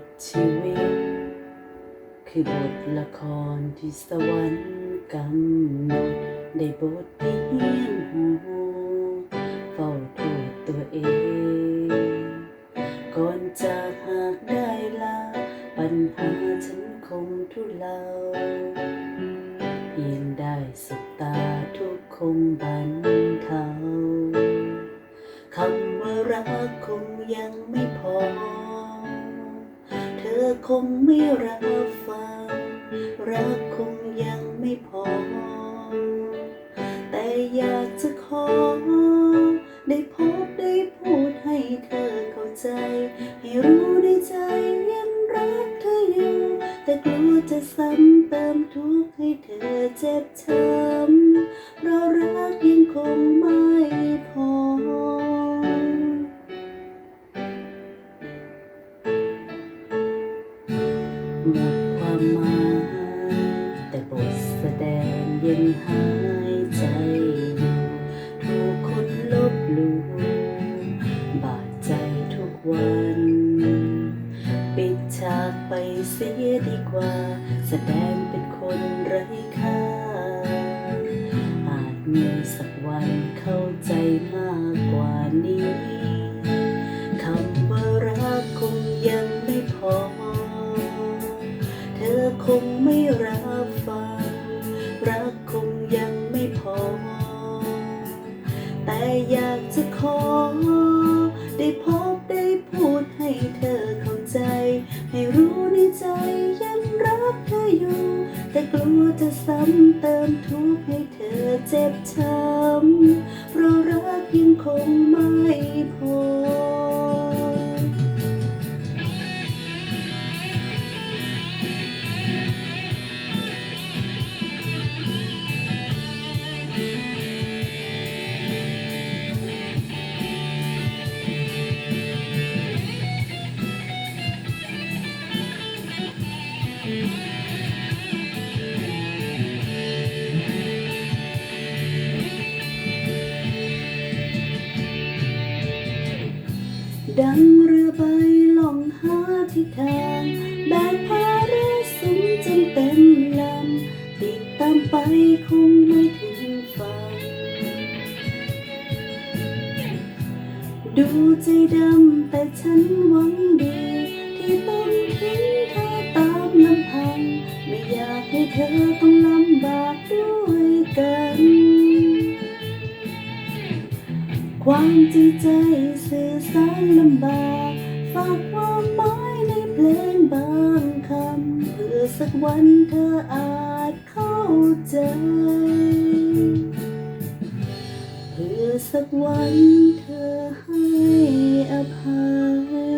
ทชีวิต คือบทละครที่สวรรค์กำหนดได้บทเพียงหูเฝ้าโทษตัวเอง ก่อนจากหากได้ลา ปัญหาฉันคงทุเลาเพียงได้สบตาทุกคงบันเทาคำว่ารักคงยังไม่พอ คงไม่รับฟัง รักคงยังไม่พอ แต่อยากจะขอ ได้พบได้พูดให้เธอเข้าใจ ให้รู้ในใจยังรักเธออยู่ แต่กลัวจะซ้ำเติมทุกข์ให้เธอเจ็บช้ำ หมดความหมายแต่บทแสดงยังหายใจอยู่ถูกคนลบหลู่บาดใจทุกวัน ปิดฉากไปเสียดีกว่า แสดง อยากจะขอ ได้พบได้พูดให้เธอเข้าใจ ให้รู้ในใจยังรักเธออยู่ แต่กลัวจะซ้ำเติมทุกข์ให้เธอเจ็บช้ำเพราะรักยังคงไม่พอ ดังเรือใบล่องหาทิศทางแบกภาระสูงจนเต็มลำติดตามไปคงไม่ถึงฝั่งดูใจดำแต่ฉันหวังดี ที่ต้องทิ้งเธอตามลำพัง ไม่อยากให้เธอต้องลำบากด้วยกัน ความจริงใจสื่อสารลำบากฝากความหมายในเพลงบางคำเพื่อสักวันเธออาจเข้าใจ เพื่อสักวันเธอให้อภัย